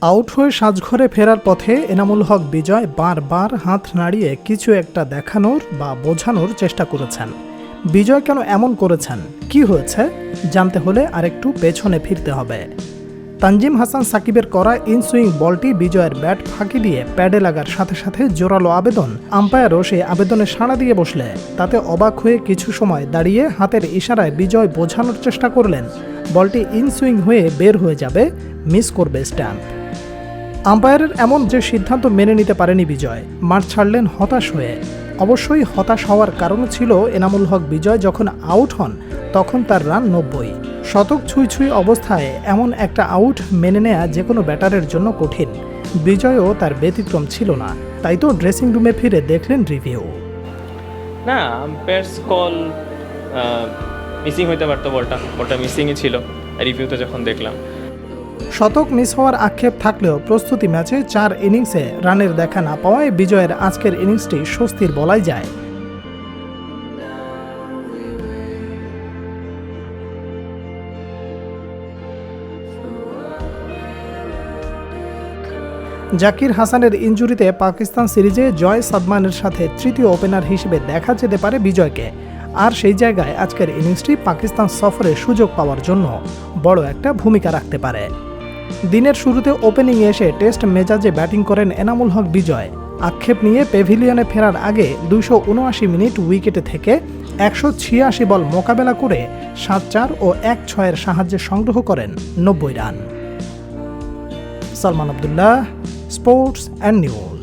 Out হয়ে সাজঘরে ফেরার পথে এনামুল হক বিজয় বারবার হাত নাড়িয়ে কিছু একটা দেখানোর বা বোঝানোর চেষ্টা করেছেন। বিজয় কেন এমন করেছেন? কি হয়েছে? জানতে হলে আরেকটু পেছনে ফিরতে হবে। তানজিম হাসান সাকিবের করা ইনসুইং বলটি বিজয়ের ব্যাট ফাঁকি দিয়ে প্যাডে লাগার সাথে সাথে জোরালো আবেদন আম্পায়ারও সেই আবেদনে সাড়া দিয়ে বসলে। তাতে অবাক হয়ে কিছু সময় দাঁড়িয়ে হাতের ইশারায় বিজয় বোঝানোর চেষ্টা করলেন। বলটি ইনসুইং হয়ে বের হয়ে যাবে। মিস করবে স্ট্যাম্প। আম্পায়ারের এমন যে সিদ্ধান্ত মেনে নিতে পারেনি বিজয়, মাঠ ছাড়লেন হতাশ হয়ে। অবশ্যই হতাশ হওয়ার কারণ ছিল এনামুল হক বিজয় যখন আউট হন, তখন তার রান নব্বই। শতক ছুঁই ছুঁই অবস্থায় এমন একটা আউট মেনে নেওয়া যে কোনো ব্যাটারের জন্য কঠিন। বিজয়ও তার ব্যতিক্রম ছিল না, তাই তো ড্রেসিং রুমে ফিরে দেখলেন রিভিউ। না আম্পায়ার্স কল মিসিং হইতে পারতো বলটা বলটা মিসিংই ছিল, রিভিউতে যখন দেখলাম। শতক মিস হওয়ার আক্ষেপ থাকলেও প্রস্তুতি ম্যাচে চার ইনিংসে রানের দেখা না পাওয়ায় বিজয়ের আজকের ইনিংসটি স্বস্তির বলাই যায়। জাকির হাসানের ইনজুরিতে পাকিস্তান সিরিজে জয় সাদমানের সাথে তৃতীয় ওপেনার হিসেবে দেখা যেতে পারে বিজয়কে। আর সেই জায়গায় আজকের ইনিংসটি পাকিস্তান সফরে সুযোগ পাওয়ার জন্য বড় একটা ভূমিকা রাখতে পারে। দিনের শুরুতে ওপেনিংয়ে এসে টেস্ট মেজাজে ব্যাটিং করেন এনামুল হক বিজয়। আক্ষেপ নিয়ে পেভিলিয়নে ফেরার আগে দুইশো উনআশি মিনিট উইকেটে থেকে একশো ছিয়াশি বল মোকাবেলা করে সাত চার ও এক ছয়ের সাহায্যে সংগ্রহ করেন নব্বই run. Salman Abdullah, sports and news.